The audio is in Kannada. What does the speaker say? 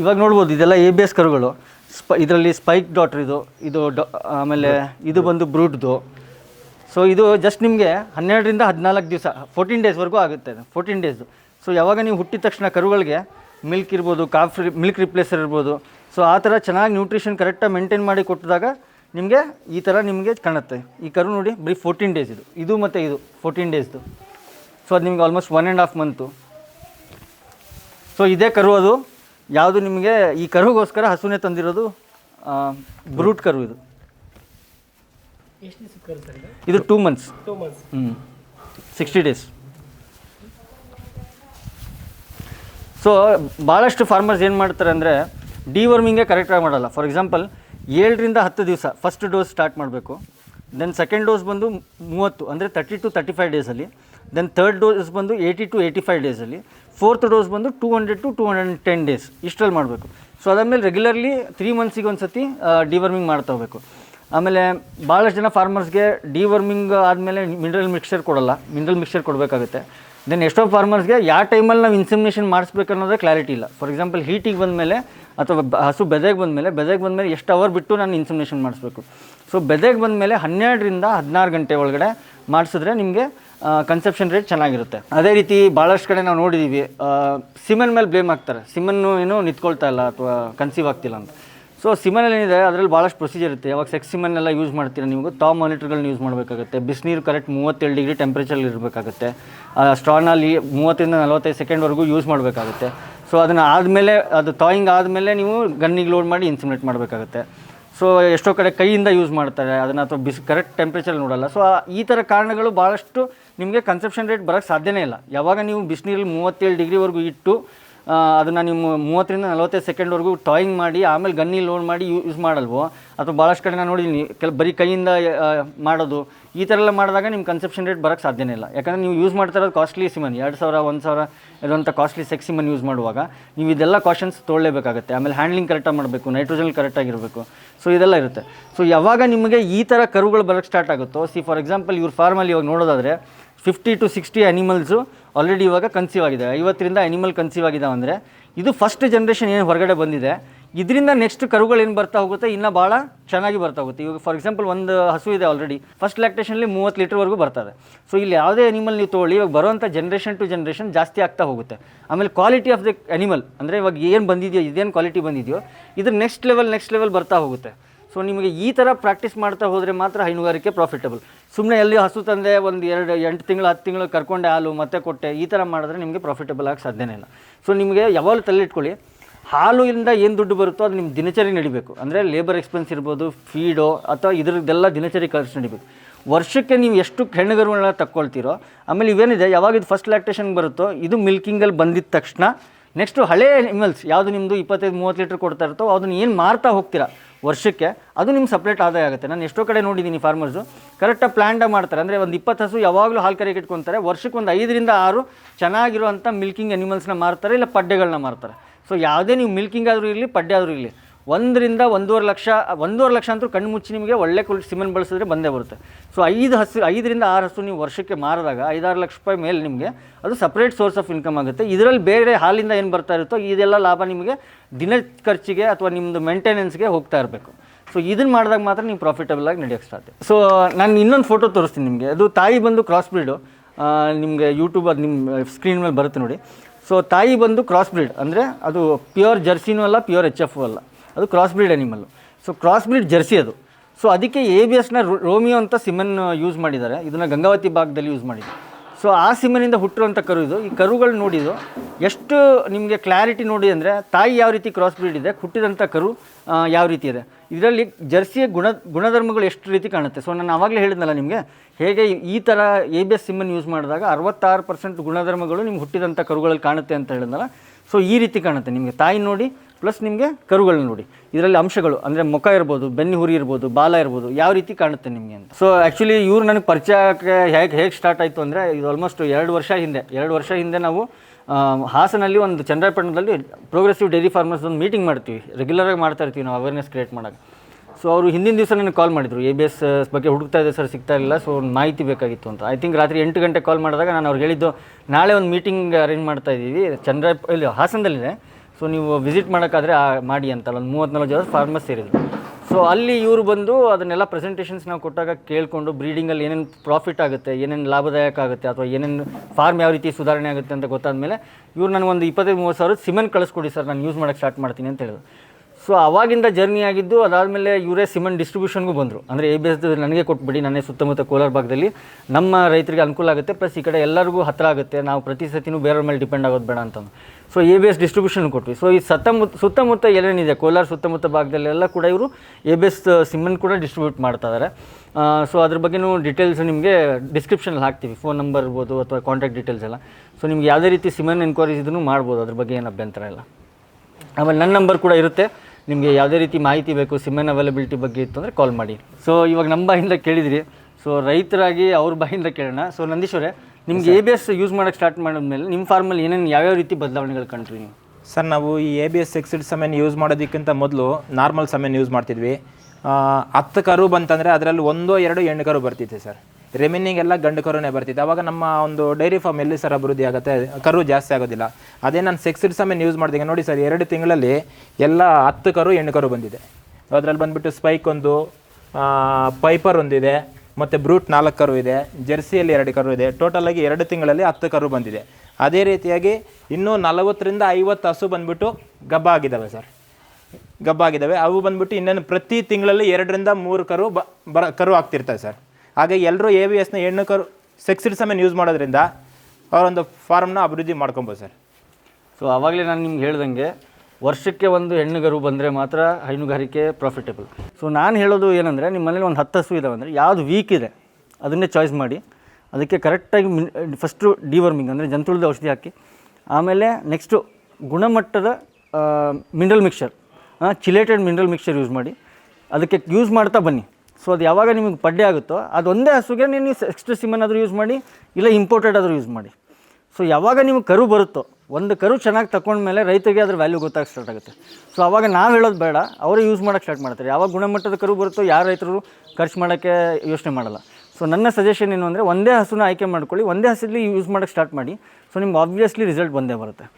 ಇವಾಗ ನೋಡ್ಬೋದು, ಇದೆಲ್ಲ ಎ ಬಿ ಎಸ್ ಕರುಗಳು. ಸ್ಪ ಇದರಲ್ಲಿ ಸ್ಪೈಕ್ ಡಾಟ್ರ್ ಇದು ಇದು ಡಾ- ಆಮೇಲೆ ಇದು ಬಂದು ಬ್ರೂಟ್ದು ಸೊ ಇದು ಜಸ್ಟ್ ನಿಮಗೆ ಹನ್ನೆರಡರಿಂದ ಹದಿನಾಲ್ಕು ದಿವಸ ಫೋರ್ಟೀನ್ ಡೇಸ್ವರೆಗೂ ಆಗುತ್ತೆ ಫೋರ್ಟೀನ್ ಡೇಸು ಸೊ ಯಾವಾಗ ನೀವು ಹುಟ್ಟಿದ ತಕ್ಷಣ ಕರುಗಳಿಗೆ ಮಿಲ್ಕ್ ಇರ್ಬೋದು ಕಾಫ್ ಮಿಲ್ಕ್ ರಿಪ್ಲೇಸರ್ ಇರ್ಬೋದು. ಸೊ ಆ ಥರ ಚೆನ್ನಾಗಿ ನ್ಯೂಟ್ರಿಷನ್ ಕರೆಕ್ಟಾಗಿ ಮೇಂಟೈನ್ ಮಾಡಿ ಕೊಟ್ಟಿದಾಗ ನಿಮಗೆ ಈ ಥರ ನಿಮಗೆ ಕಾಣುತ್ತೆ. ಈ ಕರು ನೋಡಿ, ಬರೀ ಫೋರ್ಟೀನ್ ಡೇಸ್ ಇದು. ಇದು ಮತ್ತು ಇದು ಫೋರ್ಟೀನ್ ಡೇಸ್ದು ಸೊ ಅದು ನಿಮ್ಗೆ almost one and half month so ಇದೇ ಕರು ಅದು. ಯಾವುದು ನಿಮಗೆ ಈ ಕರುಗೋಸ್ಕರ ಹಸುನೇ ತಂದಿರೋದು ಬ್ರೂಟ್ ಕರು ಇದು. ಇದು? ಇದು ಟೂ ಮಂತ್ಸ್ ಟೂ ಮಂತ್ಸ್ ಹ್ಞೂ ಸಿಕ್ಸ್ಟಿ ಡೇಸ್ ಸೊ ಭಾಳಷ್ಟು ಫಾರ್ಮರ್ಸ್ ಏನು ಮಾಡ್ತಾರೆ ಅಂದರೆ ಡಿವರ್ಮಿಂಗೇ ಕರೆಕ್ಟಾಗಿ ಮಾಡಲ್ಲ. ಫಾರ್ ಎಕ್ಸಾಂಪಲ್ ಏಳರಿಂದ ಹತ್ತು ದಿವಸ ಫಸ್ಟ್ ಡೋಸ್ ಸ್ಟಾರ್ಟ್ ಮಾಡಬೇಕು. ದೆನ್ ಸೆಕೆಂಡ್ ಡೋಸ್ ಬಂದು ಮೂವತ್ತು, ಅಂದರೆ ತರ್ಟಿ ಟು ತರ್ಟಿ ಫೈವ್ ಡೇಸಲ್ಲಿ ದೆನ್ ಥರ್ಡ್ ಡೋಸ್ ಬಂದು ಏಯ್ಟಿ ಟು ಏಯ್ಟಿ ಫೈವ್ ಡೇಸಲ್ಲಿ ಫೋರ್ತ್ ಡೋಸ್ ಬಂದು two hundred to two hundred ten days ಇಷ್ಟರಲ್ಲಿ ಮಾಡಬೇಕು. ಸೊ ಅದಾದಮೇಲೆ ರೆಗ್ಯುಲರ್ಲಿ ತ್ರೀ ಮಂತ್ಸಿಗೆ ಒಂದು ಸತಿ ಡಿವರ್ಮಿಂಗ್ ಮಾಡ್ತಾ ಹೋಗಬೇಕು. ಆಮೇಲೆ ಭಾಳಷ್ಟು ಜನ ಫಾರ್ಮರ್ಸ್ಗೆ ಡಿವರ್ಮಿಂಗ್ ಆದಮೇಲೆ ಮಿನರಲ್ ಮಿಕ್ಸ್ಚರ್ ಕೊಡಲ್ಲ ಮಿನರಲ್ ಮಿಕ್ಸ್ಚರ್ ಕೊಡಬೇಕಾಗುತ್ತೆ. ದೆನ್ ಎಷ್ಟೋ ಫಾರ್ಮರ್ಸ್ಗೆ ಯಾವ ಟೈಮಲ್ಲಿ ನಾವು ಇನ್ಸಿಮಿನೇಷನ್ ಮಾಡಿಸ್ಬೇಕು ಅನ್ನೋದೇ ಕ್ಲಾರಿಟಿ ಇಲ್ಲ. ಫಾರ್ ಎಕ್ಸಾಂಪಲ್ ಹೀಟಿಗೆ ಬಂದಮೇಲೆ ಅಥವಾ ಹಸು ಬೆದೆಗೆ ಬಂದಮೇಲೆ ಬೆದೆಗೆ ಬಂದಮೇಲೆ ಎಷ್ಟು ಅವರ್ ಬಿಟ್ಟು ನಾನು ಇನ್ಸಿಮಿನೇಷನ್ ಮಾಡಿಸ್ಬೇಕು. ಸೊ ಬೆದೆಗೆ ಬಂದಮೇಲೆ ಹನ್ನೆರಡರಿಂದ ಹದಿನಾರು ಗಂಟೆ ಒಳಗಡೆ ಮಾಡಿಸಿದ್ರೆ ನಿಮಗೆ ಕನ್ಸೆಪ್ಷನ್ ರೇಟ್ ಚೆನ್ನಾಗಿರುತ್ತೆ. ಅದೇ ರೀತಿ ಭಾಳಷ್ಟು ಕಡೆ ನಾವು ನೋಡಿದ್ದೀವಿ ಸಿಮನ್ ಮೇಲೆ ಬ್ಲೇಮ್ ಆಗ್ತಾರೆ ಸಿಮನ್ನು ಏನು ನಿಂತ್ಕೊಳ್ತಾ ಇಲ್ಲ ಅಥವಾ ಕನ್ಸೀವ್ ಆಗ್ತಿಲ್ಲ ಅಂತ. ಸೊ ಸಿಮನಲ್ಲಿ ಏನಿದೆ, ಅದರಲ್ಲಿ ಭಾಳಷ್ಟು ಪ್ರೊಸೀಜರ್ ಇರುತ್ತೆ. ಯಾವಾಗ ಸೆಕ್ಸ್ ಸಿಮನ್ನೆಲ್ಲ ಯೂಸ್ ಮಾಡ್ತೀರಾ ನೀವು ತಾ ಮಾನಿಟರ್ಗಳನ್ನ ಯೂಸ್ ಮಾಡಬೇಕಾಗುತ್ತೆ. ಬಿಸಿನೀರು ಕರೆಕ್ಟ್ ಮೂವತ್ತೇಳು ಡಿಗ್ರಿ ಟೆಂಪ್ರೇಚರ್ ಇರಬೇಕಾಗುತ್ತೆ. ಸ್ಟ್ರಾನಲ್ಲಿ ಮೂವತ್ತರಿಂದ ನಲವತ್ತೈದು ಸೆಕೆಂಡ್ವರೆಗೂ ಯೂಸ್ ಮಾಡಬೇಕಾಗುತ್ತೆ. ಸೊ ಅದನ್ನು ಆದಮೇಲೆ, ಅದು ಟಾಯಿಂಗ್ ಆದಮೇಲೆ ನೀವು ಗನ್ನಿಗೆ ಲೋಡ್ ಮಾಡಿ ಇನ್ಸಿಮಿನೇಟ್ ಮಾಡಬೇಕಾಗುತ್ತೆ. ಸೊ ಎಷ್ಟೋ ಕಡೆ ಕೈಯಿಂದ ಯೂಸ್ ಮಾಡ್ತಾರೆ. ಅದನ್ನು ಅಥವಾ ಬಿಸಿ ಕರೆಕ್ಟ್ ಟೆಂಪ್ರೇಚರ್ ನೋಡಲ್ಲ. ಸೊ ಈ ಥರ ಕಾರಣಗಳು ಭಾಳಷ್ಟು ನಿಮಗೆ ಕನ್ಸೆಪ್ಷನ್ ರೇಟ್ ಬರೋಕ್ಕೆ ಸಾಧ್ಯನೇ ಇಲ್ಲ. ಯಾವಾಗ ನೀವು ಬಿಸಿನೀರಲ್ಲಿ ಮೂವತ್ತೇಳು ಡಿಗ್ರಿವರೆಗೂ ಇಟ್ಟು ಅದನ್ನು ನಿಮ್ಮ ಮೂವತ್ತರಿಂದ ನಲವತ್ತೈದು ಸೆಕೆಂಡ್ವರೆಗೂ ಟಾಯಿಂಗ್ ಮಾಡಿ, ಆಮೇಲೆ ಗನ್ನಿ ಲೋಡ್ ಮಾಡಿ ಯೂಸ್ ಮಾಡಲ್ವೋ? ಅಥವಾ ಭಾಳಷ್ಟು ಕಡೆ ನಾನು ನೋಡಿದ್ದೀನಿ. ಕೆಲ, ಬರೀ ಕೈಯಿಂದ ಮಾಡೋದು ಈ ಥರ ಎಲ್ಲ ಮಾಡಿದಾಗ ನಿಮ್ಮ ಕನ್ಸೆಪ್ಷನ್ ರೇಟ್ ಬರೋಕ್ಕೆ ಸಾಧ್ಯನೇ ಇಲ್ಲ. ಯಾಕಂದರೆ ನೀವು ಯೂಸ್ ಮಾಡ್ತಾ ಇರೋದು ಕಾಸ್ಟ್ಲಿ ಸಿಮನ್ ಎರಡು ಸಾವಿರ, ಒಂದು ಸಾವಿರ ಇರುವಂಥ ಕಾಸ್ಟ್ಲಿ ಸೆಕ್ಸ್ ಸಿಮನ್ ಯೂಸ್ ಮಾಡುವಾಗ ನೀವು ಇದೆಲ್ಲ ಕಾಷನ್ಸ್ ತೊಗೊಳ್ಳೇಬೇಕಾಗುತ್ತೆ ಆಮೇಲೆ ಹ್ಯಾಂಡ್ಲಿಂಗ್ ಕರೆಕ್ಟಾಗಿ ಮಾಡಬೇಕು ನೈಟ್ರೋಜನ್ ಕರೆಕ್ಟಾಗಿರಬೇಕು ಸೊ ಇದೆಲ್ಲ ಇರುತ್ತೆ. ಸೊ ಯಾವಾಗ ನಿಮಗೆ ಈ ಥರ ಕರುಗಳು ಬರೋಕ್ಕೆ ಸ್ಟಾರ್ಟ್ ಆಗುತ್ತೋ ಸಿ ಫಾರ್ ಎಕ್ಸಾಂಪಲ್ ಇವ್ರ ಫಾರ್ಮಲ್ಲಿ ಇವಾಗ ನೋಡೋದಾದರೆ fifty to sixty animals already ಇವಾಗ ಕನ್ಸೀವ್ ಆಗಿದೆ. ಐವತ್ತರಿಂದ ಅನಿಮಲ್ ಕನ್ಸೀವ್ ಆಗಿದೆ ಅಂದರೆ ಇದು ಫಸ್ಟ್ ಜನ್ರೇಷನ್ ಏನು ಹೊರಗಡೆ ಬಂದಿದೆ? ಇದರಿಂದ ನೆಕ್ಸ್ಟ್ ಕರುಗಳು ಏನು ಬರ್ತಾ ಹೋಗುತ್ತೆ? ಇನ್ನೂ ಭಾಳ ಚೆನ್ನಾಗಿ ಬರ್ತಾ ಹೋಗುತ್ತೆ. ಇವಾಗ ಫಾರ್ ಎಕ್ಸಾಂಪಲ್ ಒಂದು ಹಸು ಇದೆ ಆಲ್ರೆಡಿ ಫಸ್ಟ್ ಲ್ಯಾಕ್ಟೇಷನಲ್ಲಿ ಮೂವತ್ತು ಲೀಟರ್ವರೆಗೂ ಬರ್ತದೆ. ಸೊ ಇಲ್ಲಿ ಯಾವುದೇ ಅನಿಮಲ್ ನೀವು ತೊಗೊಳ್ಳಿ, ಇವಾಗ ಬರುವಂಥ ಜನ್ರೇಷನ್ ಟು ಜನ್ರೇಷನ್ ಜಾಸ್ತಿ ಆಗ್ತಾ ಹೋಗುತ್ತೆ. ಆಮೇಲೆ ಕ್ವಾಲಿಟಿ ಆಫ್ ದ ಅನಿಮಲ್ ಅಂದರೆ ಇವಾಗ ಏನು ಬಂದಿದೆಯೋ, ಇದೇನು ಕ್ವಾಲಿಟಿ ಬಂದಿದೆಯೋ, ಇದ್ರ ನೆಕ್ಸ್ಟ್ ಲೆವೆಲ್ ನೆಕ್ಸ್ಟ್ ಲೆವೆಲ್ ಬರ್ತಾ ಹೋಗುತ್ತೆ. ಸೊ ನಿಮಗೆ ಈ ಥರ ಪ್ರಾಕ್ಟೀಸ್ ಮಾಡ್ತಾ ಹೋದರೆ ಮಾತ್ರ ಹೈನುಗಾರಿಕೆ ಪ್ರಾಫಿಟಬಲ್ ಸುಮ್ಮನೆ ಎಲ್ಲಿ ಹಸು ತಂದೆ ಒಂದು ಎರಡು, ಎಂಟು ತಿಂಗಳು, ಹತ್ತು ತಿಂಗಳು ಕರ್ಕೊಂಡೆ ಹಾಲು, ಮತ್ತೆ ಕೊಟ್ಟೆ, ಈ ಥರ ಮಾಡಿದ್ರೆ ನಿಮಗೆ ಪ್ರಾಫಿಟಬಲ್ ಆಗಿ ಸಾಧ್ಯನೇ ಇಲ್ಲ. ಸೊ ನಿಮಗೆ ಯಾವಾಗಲೂ ತಲೆಯಿಟ್ಕೊಳ್ಳಿ ಹಾಲಿಂದ ಏನು ದುಡ್ಡು ಬರುತ್ತೋ ಅದು ನಿಮ್ಮ ದಿನಚರಿ ನಡಿಬೇಕು. ಅಂದರೆ ಲೇಬರ್ ಎಕ್ಸ್ಪೆನ್ಸ್ ಇರ್ಬೋದು ಫೀಡೋ ಅಥವಾ ಇದರದ್ದೆಲ್ಲ ದಿನಚರಿ ಖರ್ಚು ನಡಿಬೇಕು. ವರ್ಷಕ್ಕೆ ನೀವು ಎಷ್ಟು ಹೆಣ್ಣುಗರುಗಳನ್ನ ತಕ್ಕೊಳ್ತೀರೋ, ಆಮೇಲೆ ಇವೇನಿದೆ, ಯಾವಾಗ ಇದು ಫಸ್ಟ್ ಲ್ಯಾಕ್ಟೇಷನ್ ಬರುತ್ತೋ, ಇದು ಮಿಲ್ಕಿಂಗಲ್ಲಿ ಬಂದಿದ್ದ ತಕ್ಷಣ ನೆಕ್ಸ್ಟು ಹಳೆ ಎನಿಮಲ್ಸ್ ಯಾವುದು ನಿಮ್ಮದು ಇಪ್ಪತ್ತೈದು, ಮೂವತ್ತು ಲೀಟ್ರ್ ಕೊಡ್ತಾ ಇರ್ತೋ ಅದನ್ನು ಏನು ಮಾರ್ತಾ ಹೋಗ್ತೀರಾ ವರ್ಷಕ್ಕೆ, ಅದು ನಿಮ್ಮ ಸಪ್ರೇಟ್ ಆದಾಯ ಆಗುತ್ತೆ. ನಾನು ಎಷ್ಟೋ ಕಡೆ ನೋಡಿದ್ದೀನಿ ಫಾರ್ಮರ್ಸು ಕರೆಕ್ಟಾಗಿ ಪ್ಲ್ಯಾಂಡ ಮಾಡ್ತಾರೆ. ಅಂದರೆ ಒಂದು ಇಪ್ಪತ್ತು ಹಸು ಯಾವಾಗಲೂ ಹಾಲು ಕರೆಗೆ ಇಟ್ಕೊತಾರೆ, ವರ್ಷಕ್ಕೆ ಒಂದು ಐದರಿಂದ ಆರು ಚೆನ್ನಾಗಿರುವಂಥ ಮಿಲ್ಕಿಂಗ್ ಎನಿಮಲ್ಸ್ನ ಮಾರ್ತಾರೆ, ಇಲ್ಲ ಪಡ್ಡೆಗಳನ್ನ ಮಾರ್ತಾರೆ. ಸೊ ಯಾವುದೇ ನೀವು ಮಿಲ್ಕಿಂಗ್ ಆದರೂ ಇರಲಿ ಪಡ್ಡೆ ಆದರೂ ಇರಲಿ, ಒಂದರಿಂದ ಒಂದೂವರೆ ಲಕ್ಷ ಒಂದೂವರೆ ಲಕ್ಷ ಅಂತೂ ಕಣ್ಣು ಮುಚ್ಚಿ ನಿಮಗೆ ಒಳ್ಳೆ ಕುಲ್ ಸಿಮೆಂಟ್ ಬಳಸಿದ್ರೆ ಬಂದೇ ಬರುತ್ತೆ. ಸೊ ಐದು ಹಸು, ಐದರಿಂದ ಆರು ಹಸು ನೀವು ವರ್ಷಕ್ಕೆ ಮಾರಿದಾಗ ಐದಾರು ಲಕ್ಷ ರೂಪಾಯಿ ಮೇಲೆ ನಿಮಗೆ ಅದು ಸಪ್ರೇಟ್ ಸೋರ್ಸ್ ಆಫ್ ಇನ್ಕಮ್ ಆಗುತ್ತೆ. ಇದರಲ್ಲಿ ಬೇರೆ ಹಾಲಿಂದ ಏನು ಬರ್ತಾ ಇರುತ್ತೋ ಇದೆಲ್ಲ ಲಾಭ ನಿಮಗೆ ದಿನ ಖರ್ಚಿಗೆ ಅಥವಾ ನಿಮ್ಮದು ಮೇಂಟೆನೆನ್ಸ್ಗೆ ಹೋಗ್ತಾ ಇರಬೇಕು. ಸೊ ಇದನ್ನು ಮಾಡಿದಾಗ ಮಾತ್ರ ನೀವು ಪ್ರಾಫಿಟಬಲ್ ಆಗಿ ನಡೆಯೋಕ್ಕೆ ಸಾಧ್ಯ ಸೊ ನಾನು ಇನ್ನೊಂದು ಫೋಟೋ ತೋರಿಸ್ತೀನಿ ನಿಮಗೆ. ಅದು ತಾಯಿ ಬಂದು ಕ್ರಾಸ್ ಬ್ರೀಡು ನಿಮಗೆ ಯೂಟ್ಯೂಬ್ ಅದು ನಿಮ್ಮ ಸ್ಕ್ರೀನ್ ಮೇಲೆ ಬರುತ್ತೆ ನೋಡಿ. ಸೊ ತಾಯಿ ಬಂದು ಕ್ರಾಸ್ ಬ್ರೀಡ್ ಅಂದರೆ ಅದು ಪ್ಯೂರ್ ಜರ್ಸಿನೂ ಅಲ್ಲ ಪ್ಯೂರ್ ಎಚ್ ಎಫ್ ಅಲ್ಲ. ಅದು cross breed animal so cross breed Jersey ಅದು. ಸೊ ಅದಕ್ಕೆ ಎ ಬಿ ಎಸ್ನ ರೋಮಿಯೋ ಅಂತ ಸಿಮನ್ ಯೂಸ್ ಮಾಡಿದ್ದಾರೆ. ಇದನ್ನು ಗಂಗಾವತಿ ಭಾಗದಲ್ಲಿ ಯೂಸ್ ಮಾಡಿದ್ದಾರೆ. ಸೊ ಆ ಸಿಮೆನಿಂದ ಹುಟ್ಟಿರುವಂಥ ಕರು ಇದು. ಈ ಕರುಗಳು ನೋಡಿದ್ದು ಎಷ್ಟು ನಿಮಗೆ ಕ್ಲಾರಿಟಿ ನೋಡಿ ಅಂದರೆ ತಾಯಿ ಯಾವ ರೀತಿ ಕ್ರಾಸ್ ಬ್ರೀಡ್ ಇದೆ ಹುಟ್ಟಿದಂಥ ಕರು ಯಾವ ರೀತಿ ಇದೆ. ಇದರಲ್ಲಿ ಜರ್ಸಿಯ ಗುಣ, ಗುಣಧರ್ಮಗಳು ಎಷ್ಟು ರೀತಿ ಕಾಣುತ್ತೆ? ಸೊ ನಾನು ಆವಾಗಲೇ ಹೇಳಿದ್ನಲ್ಲ ನಿಮಗೆ, ಹೇಗೆ ಈ ಥರ ಎ ಬಿ ಎಸ್ ಸಿಮ್ಮನ್ನು ಯೂಸ್ ಮಾಡಿದಾಗ ಅರವತ್ತಾರು ಪರ್ಸೆಂಟ್ ಗುಣಧರ್ಮಗಳು ನಿಮ್ಗೆ ಹುಟ್ಟಿದಂಥ ಕರುಗಳಲ್ಲಿ ಕಾಣುತ್ತೆ ಅಂತ ಹೇಳಿದ್ನಲ್ಲ. ಸೊ ಈ ರೀತಿ ಕಾಣುತ್ತೆ ನಿಮಗೆ. ತಾಯಿ ನೋಡಿ ಪ್ಲಸ್ ನಿಮಗೆ ಕರುಗಳನ್ನ ನೋಡಿ. ಇದರಲ್ಲಿ ಅಂಶಗಳು, ಅಂದರೆ ಮುಖ ಇರ್ಬೋದು, ಬೆನ್ನು ಹುರಿ ಇರ್ಬೋದು, ಬಾಲ ಇರ್ಬೋದು, ಯಾವ ರೀತಿ ಕಾಣುತ್ತೆ ನಿಮಗೆ ಅಂತ. ಸೊ ಆ್ಯಕ್ಚುಲಿ ಇವ್ರು ನನಗೆ ಪರಿಚಯಕ್ಕೆ ಹೇಗೆ ಹೇಗೆ ಸ್ಟಾರ್ಟ್ ಆಯಿತು ಅಂದರೆ ಇದು ಆಲ್ಮೋಸ್ಟ್ ಎರಡು ವರ್ಷ ಹಿಂದೆ, ಎರಡು ವರ್ಷ ಹಿಂದೆ ನಾವು ಹಾಸನಲ್ಲಿ ಒಂದು ಚಂದ್ರಪಟ್ಟಣದಲ್ಲಿ ಪ್ರೋಗ್ರೆಸಿವ್ ಡೈರಿ ಫಾರ್ಮರ್ಸ್ ಒಂದು ಮೀಟಿಂಗ್ ಮಾಡ್ತೀವಿ. ರೆಗ್ಯುಲರಾಗಿ ಮಾಡ್ತಾ ಇರ್ತೀವಿ ನಾವು ಅವೇರ್ನೆಸ್ ಕ್ರಿಯೇಟ್ ಮಾಡೋಕ್ಕೆ ಸೊ ಅವರು ಹಿಂದಿನ ದಿವಸ ನನಗೆ ಕಾಲ್ ಮಾಡಿದರು. ಎ ಬಿ ಎಸ್ ಬಗ್ಗೆ ಹುಡುಕ್ತಾ ಇದೆ ಸರ್ ಸಿಗ್ತಾ ಇಲ್ಲ ಸೊ ಒಂದು ಮಾಹಿತಿ ಬೇಕಾಗಿತ್ತು ಅಂತ. ಐ ಥಿಂಕ್ ರಾತ್ರಿ ಎಂಟು ಗಂಟೆ ಕಾಲ್ ಮಾಡಿದಾಗ ನಾನು ಅವ್ರಿಗೆ ಹೇಳಿದ್ದು, ನಾಳೆ ಒಂದು ಮೀಟಿಂಗ್ ಅರೇಂಜ್ ಮಾಡ್ತಾ ಇದ್ದೀವಿ ಚಂದ್ರ ಇಲ್ಲಿ ಹಾಸನದಲ್ಲಿದೆ. ಸೊ ನೀವು ವಿಸಿಟ್ ಮಾಡೋಕ್ಕಾದರೆ ಮಾಡಿ ಅಂತಲ್ಲ, ಒಂದು ಮೂವತ್ತ್ನಾಲ್ಕು ಜನ ಫಾರ್ಮರ್ಸ್ ಸೇರಿದ್ರು. ಸೊ ಅಲ್ಲಿ ಇವರು ಬಂದು ಅದನ್ನೆಲ್ಲ ಪ್ರೆಸೆಂಟೇಷನ್ಸ್ ನಾವು ಕೊಟ್ಟಾಗ ಕೇಳಿಕೊಂಡು ಬ್ರೀಡಿಂಗಲ್ಲಿ ಏನೇನು ಪ್ರಾಫಿಟ್ ಆಗುತ್ತೆ, ಏನೇನು ಲಾಭದಾಯಕ ಆಗುತ್ತೆ, ಅಥವಾ ಏನೇನು ಫಾರ್ಮ್ ಯಾವ ರೀತಿ ಸುಧಾರಣೆ ಆಗುತ್ತೆ ಅಂತ ಗೊತ್ತಾದ ಮೇಲೆ ಇವ್ರು ನನಗೊಂದು ಇಪ್ಪತ್ತೈದು, ಮೂವತ್ತು ಸಾವಿರ ಸಿಮೆಂಟ್ ಕಳಿಸ್ಕೊಡಿ ಸರ್, ನಾನು ಯೂಸ್ ಮಾಡೋಕ್ಕೆ ಸ್ಟಾರ್ಟ್ ಮಾಡ್ತೀನಿ ಅಂತ ಹೇಳಿದ್ರು. ಸೊ ಅವಾಗಿಂದ ಜರ್ನಿ ಆಗಿದ್ದು ಅದಾದಮೇಲೆ ಇವರೇ ಸಿಮೆಂಟ್ ಡಿಸ್ಟ್ರಿಬ್ಯೂಷನ್ಗೂ ಬಂದರು. ಅಂದರೆ ಎ ಬಿ ಎಸ್ ನನಗೆ ಕೊಟ್ಬಿಡಿ ನನಗೆ ಸುತ್ತಮುತ್ತ ಕೋಲಾರ ಭಾಗದಲ್ಲಿ. ನಮ್ಮ ರೈತರಿಗೆ ಅನುಕೂಲ ಆಗುತ್ತೆ ಪ್ಲಸ್ ಈ ಕಡೆ ಎಲ್ಲರಿಗೂ ಹತ್ತಿರ ಆಗುತ್ತೆ. ನಾವು ಪ್ರತಿ ಸತಿನೂ ಬೇರೆಯವ್ರ ಮೇಲೆ ಡಿಪೆಂಡ್ ಆಗೋದು ಬೇಡ ಅಂತಂದು. So A B S distribution ಕೊಟ್ವಿ. ಸೊ ಈ ಸತ್ತಮುತ್ತ ಸುತ್ತಮುತ್ತ ಏನೇನಿದೆ, ಕೋಲಾರ ಸುತ್ತಮುತ್ತ ಭಾಗದಲ್ಲೆಲ್ಲ ಕೂಡ ಇವರು ಎ ಬಿ ಎಸ್ ಸಿಮೆಂಟ್ ಕೂಡ ಡಿಸ್ಟ್ರಿಬ್ಯೂಟ್ ಮಾಡ್ತಾ ಇದ್ದಾರೆ ಸೊ ಅದ್ರ ಬಗ್ಗೆನೂ ಡೀಟೇಲ್ಸ್ ನಿಮಗೆ ಡಿಸ್ಕ್ರಿಪ್ಷನಲ್ಲಿ ಹಾಕ್ತೀವಿ. ಫೋನ್ ನಂಬರ್ ಇರ್ಬೋದು ಅಥವಾ ಕಾಂಟ್ಯಾಕ್ಟ್ ಡೀಟೇಲ್ಸ್ ಎಲ್ಲ. ಸೊ ನಿಮ್ಗೆ ಯಾವುದೇ ರೀತಿ ಸಿಮೆಂಟ್ ಎನ್ಕ್ವೈರೀಸ್ ಇದನ್ನು ಮಾಡ್ಬೋದು, ಅದ್ರ ಬಗ್ಗೆ ಏನು ಅಭ್ಯಂತರ ಇಲ್ಲ. ಆಮೇಲೆ ನನ್ನ ನಂಬರ್ ಕೂಡ ಇರುತ್ತೆ. ನಿಮಗೆ ಯಾವುದೇ ರೀತಿ ಮಾಹಿತಿ ಬೇಕು ಸಿಮೆಂಟ್ ಅವೈಲಬಿಲಿಟಿ ಬಗ್ಗೆ ಇತ್ತು ಅಂದರೆ ಕಾಲ್ ಮಾಡಿ. ಸೊ ಇವಾಗ ನಮ್ಮ ಬಾಯಿಂದ ಕೇಳಿದಿರಿ. ಸೊ ರೈತರಾಗಿ ಅವ್ರ ಬಾಯಿಂದ ಕೇಳೋಣ. ಸೊ ನಂದೀಶ್ವರೇ ನಿಮ್ಗೆ ಎ ಬಿ ಎಸ್ ಯೂಸ್ ಮಾಡೋಕ್ಕೆ ಸ್ಟಾರ್ಟ್ ಮಾಡಿದ್ಮೇಲೆ ನಿಮ್ಮ ಫಾರ್ಮಲ್ಲಿ ಏನೇನು ಯಾವ್ಯಾವ ರೀತಿ ಬದಲಾವಣೆಗಳು ಕಂಡ್ರಿ ನೀವು? ಸರ್ ನಾವು ಈ A B S sexed semen use ಮಾಡೋದಕ್ಕಿಂತ ಮೊದಲು ನಾರ್ಮಲ್ ಸಮೇನ್ ಯೂಸ್ ಮಾಡ್ತಿದ್ವಿ. ಹತ್ತು ಕರು ಬಂತಂದರೆ ಅದರಲ್ಲಿ ಒಂದೋ ಎರಡು ಎಣ್ಣೆ ಕರು ಬರ್ತಿತ್ತು ಸರ್. ರಿಮೈನಿಂಗ್ ಎಲ್ಲ ಗಂಡು ಕರುನೇ ಬರ್ತಿತ್ತು. ಅವಾಗ ನಮ್ಮ ಒಂದು ಡೈರಿ ಫಾರ್ಮ್ ಎಲ್ಲಿ ಸರ್ ಅಭಿವೃದ್ಧಿ ಆಗುತ್ತೆ? ಕರು ಜಾಸ್ತಿ ಆಗೋದಿಲ್ಲ. ಅದೇ ನಾನು ಸೆಕ್ಸಿಡ್ ಸಮೇನ್ ಯೂಸ್ ಮಾಡಿದಾಗ ನೋಡಿ ಸರ್, ಎರಡು ತಿಂಗಳಲ್ಲಿ ಎಲ್ಲ ಹತ್ತು ಕರು ಹೆಣ್ಣು ಕರು ಬಂದಿದೆ. ಅದರಲ್ಲಿ ಬಂದುಬಿಟ್ಟು ಸ್ಪೈಕ್ ಒಂದು ಪೈಪರ್ ಒಂದಿದೆ, ಮತ್ತು ಬ್ರೂಟ್ ನಾಲ್ಕು ಕರು ಇದೆ ಜೆರ್ಸಿಯಲ್ಲಿ ಎರಡು ಕರು ಇದೆ. ಟೋಟಲಾಗಿ ಎರಡು ತಿಂಗಳಲ್ಲಿ ಹತ್ತು ಕರು ಬಂದಿದೆ. ಅದೇ ರೀತಿಯಾಗಿ ಇನ್ನೂ ನಲವತ್ತರಿಂದ ಐವತ್ತು ಹಸು ಬಂದ್ಬಿಟ್ಟು ಗಬ್ಬ ಆಗಿದ್ದಾವೆ ಸರ್. ಗಬ್ಬ ಆಗಿದ್ದಾವೆ ಅವು ಬಂದ್ಬಿಟ್ಟು ಇನ್ನೇನು ಪ್ರತಿ ತಿಂಗಳಲ್ಲಿ ಎರಡರಿಂದ ಮೂರು ಕರು ಬ, ಬರ, ಕರು ಆಗ್ತಿರ್ತವೆ ಸರ್. ಹಾಗಾಗಿ ಎಲ್ಲರೂ ಎ ವಿ ಎಸ್ನ ಹೆಣ್ಣುಕರು ಸೆಕ್ಸಿಡ್ ಸಮೇನ್ ಯೂಸ್ ಮಾಡೋದ್ರಿಂದ ಅವರೊಂದು ಫಾರ್ಮ್ನ ಅಭಿವೃದ್ಧಿ ಮಾಡ್ಕೊಬೋದು ಸರ್. ಸೊ ಆವಾಗಲೇ ನಾನು ನಿಮ್ಗೆ ಹೇಳ್ದಂಗೆ ವರ್ಷಕ್ಕೆ ಒಂದು ಹೆಣ್ಣುಗರು ಬಂದರೆ ಮಾತ್ರ ಹೈನುಗಾರಿಕೆ ಪ್ರಾಫಿಟೇಬಲ್ ಸೊ ನಾನು ಹೇಳೋದು ಏನಂದರೆ ನಿಮ್ಮ ಮನೇಲಿ ಒಂದು ಹತ್ತು ಹಸು ಇದಾವೆ ಅಂದರೆ ಯಾವುದು ವೀಕ್ ಇದೆ, ಅದನ್ನೇ ಚಾಯ್ಸ್ ಮಾಡಿ, ಅದಕ್ಕೆ ಕರೆಕ್ಟಾಗಿ ಮಿನ್ ಫಸ್ಟು ಡಿವರ್ಮಿಂಗ್ ಅಂದರೆ ಜಂತುಳದ ಔಷಧಿ ಹಾಕಿ, ಆಮೇಲೆ ನೆಕ್ಸ್ಟು ಗುಣಮಟ್ಟದ mineral mixer chelated mineral mixer use ಮಾಡಿ, ಅದಕ್ಕೆ ಯೂಸ್ ಮಾಡ್ತಾ ಬನ್ನಿ. ಸೊ ಅದು ಯಾವಾಗ ನಿಮಗೆ ಪಡ್ಡೆ ಆಗುತ್ತೋ ಅದೊಂದೇ ಹಸುಗೆ ನೀವು ಎಕ್ಸ್ಟ್ರಾ ಸಿಮನ್ ಆದರೂ ಯೂಸ್ ಮಾಡಿ, ಇಲ್ಲ ಇಂಪೋರ್ಟೆಡ್ ಆದರೂ ಯೂಸ್ ಮಾಡಿ. ಸೊ ಯಾವಾಗ ನಿಮಗೆ ಕರು ಬರುತ್ತೋ, ಒಂದು ಕರು ಚೆನ್ನಾಗಿ ತಗೊಂಡ್ಮೇಲೆ ರೈತರಿಗೆ ಅದ್ರ ವ್ಯಾಲ್ಯೂ ಗೊತ್ತಾಗ ಸ್ಟಾರ್ಟ್ ಆಗುತ್ತೆ. ಸೊ ಅವಾಗ ನಾವು ಹೇಳೋದು ಬೇಡ, ಅವರೇ ಯೂಸ್ ಮಾಡೋಕ್ಕೆ ಸ್ಟಾರ್ಟ್ ಮಾಡ್ತಾರೆ. ಯಾವಾಗ ಗುಣಮಟ್ಟದ ಕರು ಬರುತ್ತೋ, ಯಾರು ರೈತರು ಖರ್ಚು ಮಾಡೋಕ್ಕೆ ಯೋಚನೆ ಮಾಡಲ್ಲ. ಸೊ ನನ್ನ ಸಜೆಷನ್ ಏನು ಅಂದರೆ, ಒಂದೇ ಹಸುನ ಆಯ್ಕೆ ಮಾಡ್ಕೊಳ್ಳಿ, ಒಂದೇ ಹಸಲ್ಲಿ ಯೂಸ್ ಮಾಡೋಕ್ಕೆ ಸ್ಟಾರ್ಟ್ ಮಾಡಿ. ಸೊ ನಿಮ್ಗೆ ಆಬ್ವಿಯಸ್ಲಿ ರಿಸಲ್ಟ್ ಬಂದೇ ಬರುತ್ತೆ.